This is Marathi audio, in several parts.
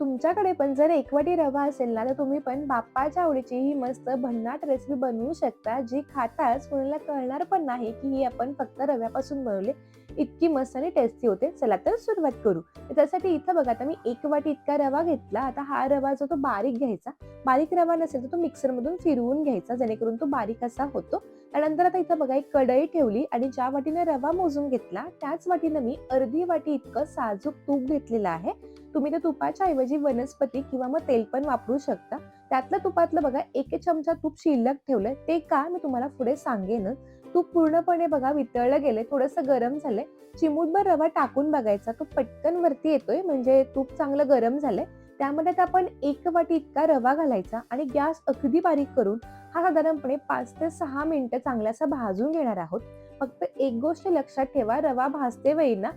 तुमच्याकडे पण जर एक वाटी रवा असेल ना तर तुम्ही पण बाप्पाच्या आवडीची ही मस्त भन्नाट रेसिपी बनवू शकता जी खाताच कोणाला कळणार पण नाही की ही आपण फक्त रव्यापासून बनवले. इतकी मस्त आणि टेस्टी होते. चला तर सुरुवात करू. त्यासाठी इथं बघा आता मी एक वाटी इतका रवा घेतला. आता हा रवा जो तो बारीक घ्यायचा. बारीक रवा नसेल तर तो मिक्सरमधून फिरवून घ्यायचा जेणेकरून तो बारीक असा होतो. त्यानंतर आता इथं बघा एक कढई ठेवली आणि ज्या वाटीने रवा मोजून घेतला त्याच वाटीनं मी अर्धी वाटी इतकं साजूक तूप घेतलेलं आहे. तुम्ही त्या तुपाच्या ऐवजी वनस्पती किंवा मग तेल पण वापरू शकता. त्यातलं तुपातलं बघा एक चमचा तूप शिल्लक ठेवलंय. ते का मी तुम्हाला पुढे सांगेनच तूप पूर्णपणे बघा वितळलं गेले थोडंसं गरम झालंय. चिमूटभर रवा टाकून बघायचा तो पटकन वरती येतोय म्हणजे तूप चांगलं गरम झालंय. त्यामध्ये आपण एक वाटी इतका रवा घालायचा आणि गॅस अगदी बारीक करून हा साधारणपणे पाच ते सहा मिनिटं चांगल्यासा भाजून घेणार आहोत. फक्त एक गोष्ट लक्षात ठेवा रवा भाजते वेळी ना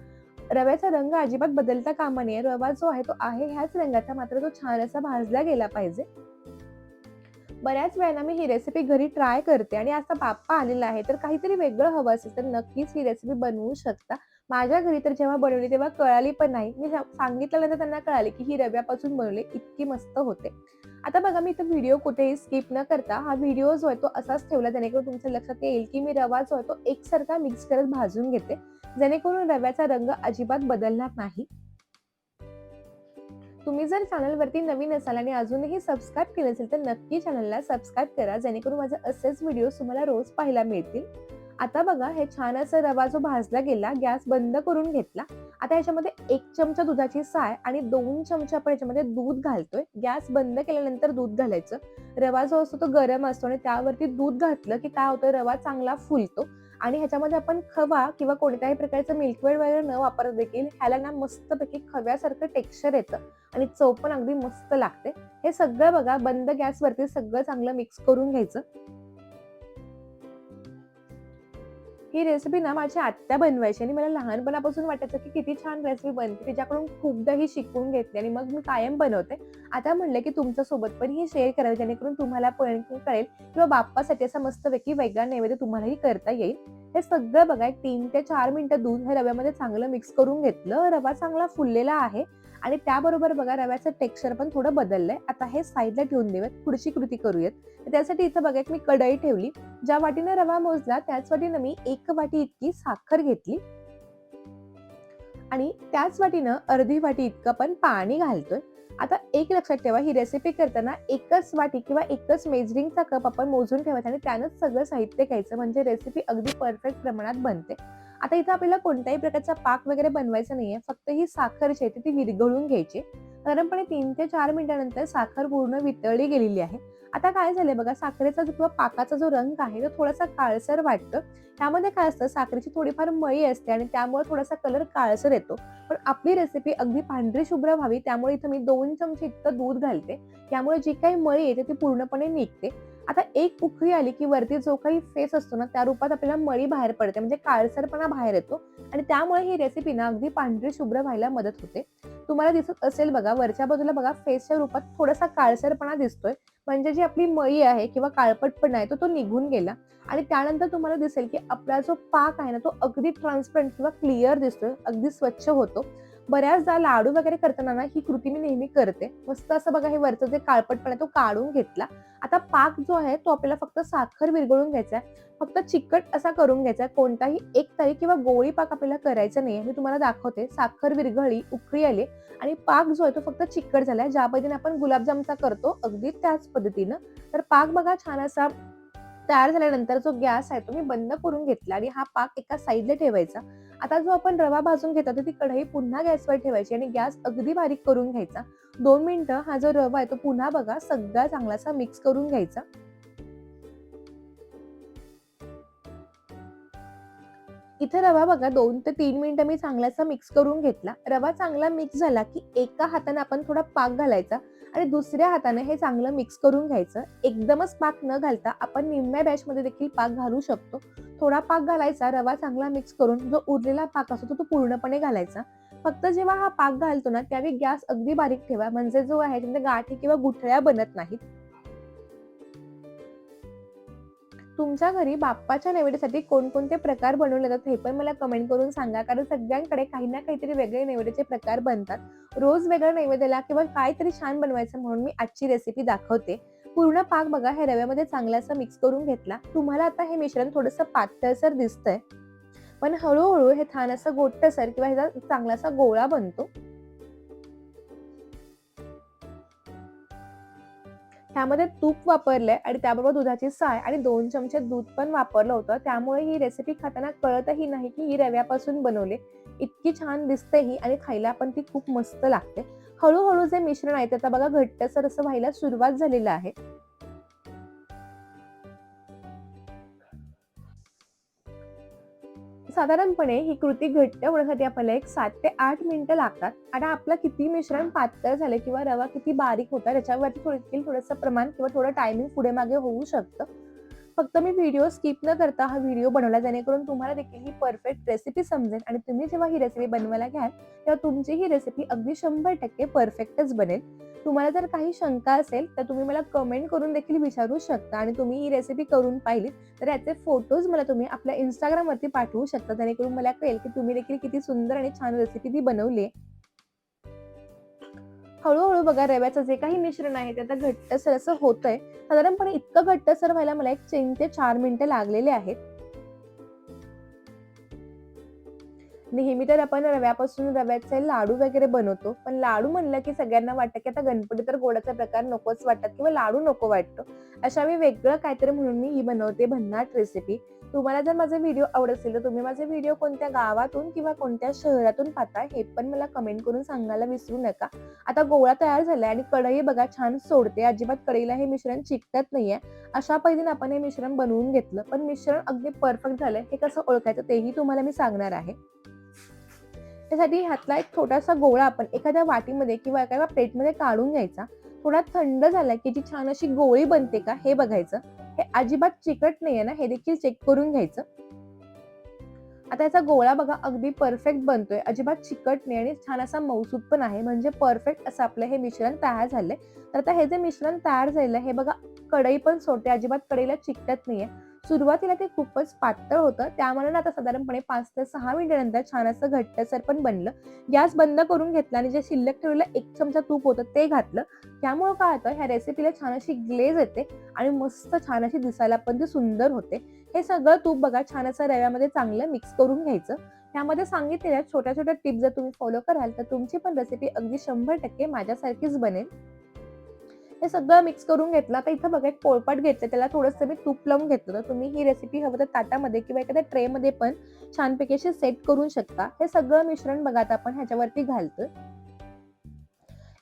रव्याचा रंग अजिबात बदलता कामा नये. रवा जो आहे तो आहे ह्याच रंगाचा मात्र तो छान असा भाजला गेला पाहिजे. बऱ्याच वेळेला मी ही रेसिपी घरी ट्राय करते आणि आता बाप्पा आलेला आहे तर काहीतरी वेगळं हवं असेल तर नक्कीच ही रेसिपी बनवू शकता. माझ्या घरी तर जेव्हा बनवली तेव्हा कळाली पण नाही. मी सांगितल्यानंतर त्यांना कळाले की ही रव्यापासून बनवली इतकी मस्त होते. आता बघा मी इथं व्हिडिओ कुठेही स्किप न करता हा व्हिडिओ जो आहे तो असाच ठेवला जेणेकरून तुमच्या लक्षात येईल की मी रवा जो आहे तो एकसारखा मिक्स करत भाजून घेते. जेणेकरून रव्याचा रंग अजिबात बदलणार नाही. तुम्ही जर चॅनलवरती नवीन असाल आणि अजूनही सबस्क्राईब केलं असेल तर नक्की चॅनलला सबस्क्राईब करा जेणेकरून माझे असेच व्हिडिओ तुम्हाला रोज पाहायला मिळतील. आता बघा हे छान असं रवा जो भाजला गेला गॅस बंद करून घेतला. आता याच्यामध्ये एक चमचा दुधाची साय आणि दोन चमचे आपण याच्यामध्ये दूध घालतोय. गॅस बंद केल्यानंतर दूध घालायचं. रवा जो असतो तो गरम असतो आणि त्यावरती दूध घातलं की काय होतं रवा चांगला फुलतो. आणि ह्याच्यामध्ये आपण खवा किंवा कोणत्याही प्रकारचं मिल्कवेड वगैरे न वापरत देखील ह्याला ना मस्तपैकी खव्यासारखं टेक्स्चर येतं. आणि चव पण अगदी मस्त लागते. हे सगळं बघा बंद गॅसवरती सगळं चांगलं मिक्स करून घ्यायचं. ही रेसिपी ना माझ्या आत्या बनवायची आणि मला लहानपणापासून वाटायचं की किती छान रेसिपी बनते. तिच्याकडून खूपदा ही शिकून घेतली आणि मग मी कायम बनवते. आता म्हणलं की तुमच्यासोबत पण ही शेअर करावी जेणेकरून तुम्हाला पण कळेल किंवा बाप्पासाठी असा मस्तपैकी वेगळा नैवेद्य तुम्हालाही करता येईल. हे सगळं बघा एक तीन ते चार मिनिटं दूध हे रव्यामध्ये चांगलं मिक्स करून घेतलं. रवा चांगला फुललेला आहे. आणि त्याबरोबर बघा रव्याचं टेक्स्चर पण थोडं बदललंय. आता हे साईडला ठेवून देऊयात. पुढची कृती करूयात. त्यासाठी इथं बघा मी कढई ठेवली. ज्या वाटीने रवा मोजला त्याच वाटीनं मी एक वाटी इतकी साखर घेतली. आणि त्याच वाटीनं अर्धी वाटी इतकं पण पाणी घालतोय. आता एक लक्षात ठेवा ही रेसिपी करताना एकच वाटी किंवा एकच मेजरिंगचा कप आपण मोजून ठेवायचा आणि त्यानंच सगळं साहित्य घ्यायचं. म्हणजे रेसिपी अगदी परफेक्ट प्रमाणात बनते. आता इथं आपल्याला कोणत्याही प्रकारचा पाक वगैरे बनवायचा नाहीये. फक्त ही साखर जी आहे ती विरघळून घ्यायची. साधारणपणे तीन ते चार मिनिटानंतर साखर पूर्ण वितळली गेलेली आहे. आता काय झालंय बघा साखरेचा जो किंवा पाकाचा जो रंग आहे तो थोडासा काळसर वाटतो. त्यामध्ये काय असतं साखरेची थोडीफार मळी असते आणि त्यामुळे थोडासा कलर काळसर येतो. पण आपली रेसिपी अगदी पांढरी शुभ्र व्हावी. त्यामुळे इथं मी दोन चमचे इतकं दूध घालते. त्यामुळे जी काही मळी येते ती पूर्णपणे निघते. आता एक उकळी आली की वरती जो काही फेस असतो ना त्या रूपात आपल्याला मळी बाहेर पडते. म्हणजे काळसरपणा बाहेर येतो. आणि त्यामुळे ही रेसिपी ना अगदी पांढरी शुभ्र व्हायला मदत होते. तुम्हाला दिसत असेल बघा वरच्या बाजूला बघा फेसच्या रूपात थोडासा काळसरपणा दिसतोय. म्हणजे जी आपली मळी आहे किंवा काळपटपणा आहे तो तो निघून गेला. आणि त्यानंतर तुम्हाला दिसेल की आपला जो पाक आहे ना तो अगदी ट्रान्सपरंट किंवा क्लिअर दिसतोय. अगदी स्वच्छ होतो. बऱ्याचदा लाडू वगैरे करताना ना ही कृती मी नेहमी करते. मस्त असं बघा हे वरचं जे काळपटपण आहे तो काढून घेतला. आता पाक जो आहे तो आपल्याला फक्त साखर विरघळून घ्यायचा आहे फक्त चिकट असा करून घ्यायचा आहे कोणताही एक तारी किंवा गोळी पाक आपल्याला करायचा नाही मी तुम्हाला दाखवते. साखर विरघळी उकळी आली आणि पाक जो आहे तो फक्त चिकट झालाय. ज्या पद्धतीने आपण गुलाबजामचा करतो अगदी त्याच पद्धतीनं. तर पाक बघा छान असा तयार झाल्यानंतर जो गॅस आहे तो मी बंद करून घेतला आणि हा पाक एका साईडला ठेवायचा. आता जो आपण रवा भाजून घेतो ती कढई पुन्हा गॅसवर ठेवायची आणि गॅस अगदी बारीक करून घ्यायचा. दोन मिनिटं हा जो रवा आहे तो पुन्हा बघा सगळा चांगलासा मिक्स करून घ्यायचा. इथे रवा बघा दोन ते तीन मिनिटं मी चांगलासा मिक्स करून घेतला. रवा चांगला मिक्स झाला की एका हाताने आपण थोडा पाक घालायचा. आणि दुसऱ्या हाताने हे चांगलं मिक्स करून घ्यायचं. एकदमच पाक न घालता आपण निम्म्या बॅचमध्ये देखील पाक घालू शकतो. थोडा पाक घालायचा रवा चांगला मिक्स करून जो उरलेला पाक असतो तो पूर्णपणे घालायचा. फक्त जेव्हा हा पाक घालतो ना त्यावेळी गॅस अगदी बारीक ठेवा. म्हणजे जो आहे म्हणजे गाठी किंवा गुठळ्या बनत नाहीत. तुमच्या घरी बाप्पाच्या नैवेद्यासाठी कोणकोणते प्रकार बनवले जातात हे पण मला कमेंट करून सांगा. कारण सगळ्यांकडे काही ना काहीतरी वेगळे नैवेद्याचे प्रकार बनतात. रोज वेगळं नैवेद्याला किंवा काहीतरी छान बनवायचं म्हणून मी आजची रेसिपी दाखवते. पूर्ण पाक बघा हे रव्यामध्ये चांगला असं मिक्स करून घेतला. तुम्हाला आता हे मिश्रण थोडंसं पातळसर दिसतंय. पण हळूहळू हे छान असं गोट्टसर किंवा ह्याचा चांगलासा गोळा बनतो. ह्यामध्ये तूप वापरलंय आणि त्याबरोबर दुधाची साय आणि दोन चमचे दूध पण वापरलं होतं. त्यामुळे ही रेसिपी खाताना कळतही नाही की ही रव्यापासून बनवले. इतकी छान दिसते ही आणि खायला पण ती खूप मस्त लागते. हळूहळू जे मिश्रण आहे ते आता बघा घट्टसर असं व्हायला सुरुवात झालेलं आहे. साधारणपणे ही कृती घट्ट होण्यासाठी आपल्याला एक सात ते आठ मिनिटं लागतात. आणि आपलं किती मिश्रण पातळ झालं किंवा रवा किती बारीक होता त्याच्यावरती थोडं थोडंसं प्रमाण किंवा थोडं टायमिंग पुढे मागे होऊ शकतं. फक्त मी व्हिडिओ स्किप न करता हा व्हिडिओ बनवला जेणेकरून तुम्हाला देखील ही परफेक्ट रेसिपी समजेल. आणि तुम्ही जेव्हा ही रेसिपी बनवायला घ्याल तेव्हा तुमची ही रेसिपी अगदी शंभर टक्के परफेक्टच बनेल. तुम्हाला जर काही शंका असेल तर तुम्ही मला कमेंट करून देखील विचारू शकता. आणि तुम्ही ही रेसिपी करून पाहिली तर याचे फोटोज मला तुम्ही आपल्या इंस्टाग्रामवरती पाठवू शकता. जेणेकरून मला कळेल की तुम्ही देखील किती सुंदर आणि छान रेसिपी ती बनवली हळूहळू बघा रव्याचं जे काही मिश्रण आहे ते आता घट्टसर असं होतंय. साधारणपणे इतकं घट्टसर व्हायला मला एक तीन ते चार मिनिटं लागलेले आहेत. नेहमी तर आपण रव्यापासून रव्याचे लाडू वगैरे बनवतो पण लाडू म्हणलं की सगळ्यांना वाटतं की आता गणपती तर गोडाचा प्रकार नकोच वाटतात किंवा लाडू नको वाटतो. अशा मी वेगळं काहीतरी म्हणून मी ही बनवते भन्नाट रेसिपी तुम्हाला जर माझे व्हिडिओ आवडत असेल तर तुम्ही माझे व्हिडिओ कोणत्या गावातून किंवा कोणत्या शहरातून पाहता हे पण मला कमेंट करून सांगायला विसरू नका. आता गोळा तयार झालाय आणि कढई बघा छान सोडते. अजिबात कढईला हे मिश्रण चिकटत नाहीये. अशा पद्धतीने आपण हे मिश्रण बनवून घेतलं. पण मिश्रण अगदी परफेक्ट झालंय हे कसं ओळखायचं तेही तुम्हाला मी सांगणार आहे. त्यासाठी ह्यातला एक छोटासा गोळा आपण एखाद्या वाटीमध्ये किंवा एखाद्या प्लेटमध्ये काढून घ्यायचा. थोडा थंड झाला की जी छान अशी गोळी बनते का हे बघायचं. हे अजिबात चिकट नाहीये ना हे देखील चेक करून घ्यायचं. आता याचा गोळा बघा अगदी परफेक्ट बनतोय. अजिबात चिकट नाही आणि छान असा मौसूद पण आहे. म्हणजे परफेक्ट असं आपलं हे मिश्रण तयार झालंय. तर आता हे जे मिश्रण तयार झालेलं हे बघा कढई पण सोडते अजिबात कढईला चिकटत नाहीये. सुरुवातीला ते खूपच पातळ होतं. त्यामुळे आता साधारणपणे पाच ते सहा मिनिटानंतर छान असं घट्टसर पण बनलं. गॅस बंद करून घेतला आणि जे शिल्लक ठेवलेलं एक चमचा तूप होतं ते घातलं. त्यामुळं काय होतं ह्या रेसिपीला छान अशी ग्लेज येते आणि मस्त छान अशी दिसायला पण ती सुंदर होते. हे सगळं तूप बघा छान असं रव्यामध्ये चांगलं मिक्स करून घ्यायचं. त्यामध्ये सांगितलेल्या छोट्या छोट्या टिप्स जर तुम्ही फॉलो कराल तर तुमची पण रेसिपी अगदी शंभर टक्के माझ्यासारखीच बनेल. हे सगळं मिक्स करून घेतलं. आता इथं बघा एक पोळपाट घेतलं त्याला थोडंसं मी तूप लावून घेतलं तर तुम्ही ही रेसिपी हवं तर ताटामध्ये किंवा एखाद्या ट्रेमध्ये पण छानपैकी अशी सेट करून शकता. हे सगळं मिश्रण बघा आता आपण ह्याच्यावरती घालतोय.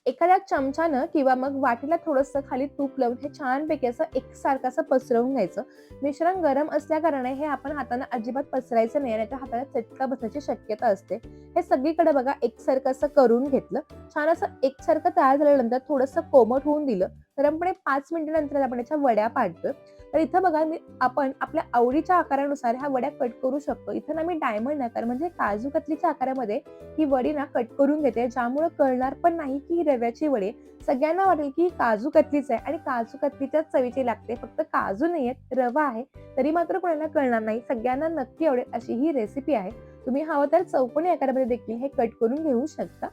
एखाद्या चमच्यानं किंवा मग वाटीला थोडंसं खाली तूप लावून हे छानपैकी असं एकसारखं असं पसरवून घ्यायचं. मिश्रण गरम असल्याकारणे हे आपण हाताने अजिबात पसरायचं नाही आणि हाताला चटका बसण्याची शक्यता असते. हे सगळीकडे बघा एकसारखं असं करून घेतलं. छान असं एकसारखं तयार झाल्यानंतर थोडंसं कोमट होऊन दिलं. गरमपणे पाच मिनिटानंतर आपण याच्या वड्या पाडतोय. तर इथं बघा मी आपण आपल्या आवडीच्या आकारानुसार ह्या वड्या कट करू शकतो. इथं ना मी डायमंड आकार म्हणजे काजू कतलीच्या आकारामध्ये ही वडी ना कट करून घेते ज्यामुळे कळणार पण नाही की ही रव्याची वडी सगळ्यांना वाटेल की ही काजू कतलीच आहे आणि काजू कतलीच्याच चवीची लागते. फक्त काजू नाही आहेत रवा आहे तरी मात्र कोणाला कळणार नाही. सगळ्यांना नक्की आवडेल अशी ही रेसिपी आहे. तुम्ही हवं तर चौकोनी आकारामध्ये देखील हे कट करून घेऊ शकता.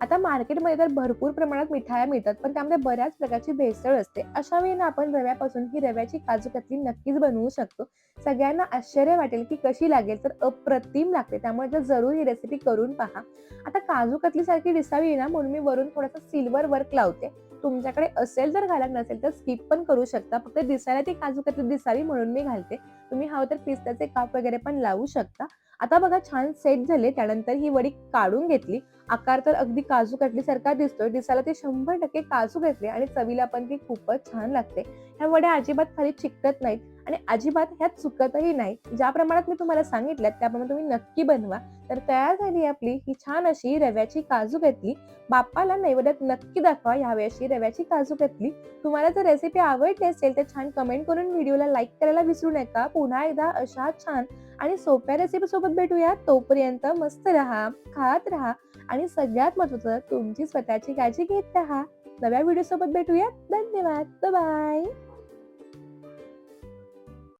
आता मार्केटमध्ये तर भरपूर प्रमाणात मिठाया मिळतात पण त्यामध्ये बऱ्याच प्रकारची भेसळ असते. अशा वेळेला आपण रव्यापासून ही रव्याची काजू कतली नक्कीच बनवू शकतो. सगळ्यांना आश्चर्य वाटेल की कशी लागेल तर अप्रतिम लागते. त्यामुळे तर जरूर ही रेसिपी करून पहा. आता काजू कतली सारखी दिसावी ना म्हणून मी वरून थोडासा सिल्वर वर्क लावते. तुमच्याकडे असेल तर घालत नसेल तर स्किप पण करू शकता. फक्त दिसायला ती काजू कतली दिसावी म्हणून मी घालते. तुम्ही हवं तर पिस्त्याचे काप वगैरे पण लावू शकता. आता बघा छान सेट झाले. त्यानंतर ही वडी काढून घेतली. आकार तर अगदी काजू कटलीसारखा दिसतोय. दिसायला ते शंभर टक्के काजू घेतले आणि चवीला पण ती खूपच छान लागते. ह्या वड्या अजिबात खाली चिकटत नाहीत आणि अजिबात ह्यात चुकतही नाही. ज्या प्रमाणात मी तुम्हाला सांगितलं त्याप्रमाणे तुम्ही नक्की बनवा. तर तयार झाली आपली ही छान अशी रव्याची काजू घेतली. बाप्पाला नैवेद्यात नक्की दाखवा ह्यावेळी अशी रव्याची काजू घेतली. तुम्हाला जर रेसिपी आवडली असेल तर छान कमेंट करून व्हिडिओला लाईक करायला विसरू नका. पुन्हा एकदा अशा छान आणि सोप्या रेसिपी सोबत भेटूया. तोपर्यंत मस्त राहा खात राहा. आणि सगळ्यात महत्वाचं तुमची स्वतःची काळजी घेत राहा. नव्या व्हिडिओ सोबत भेटूयात. धन्यवाद. बाय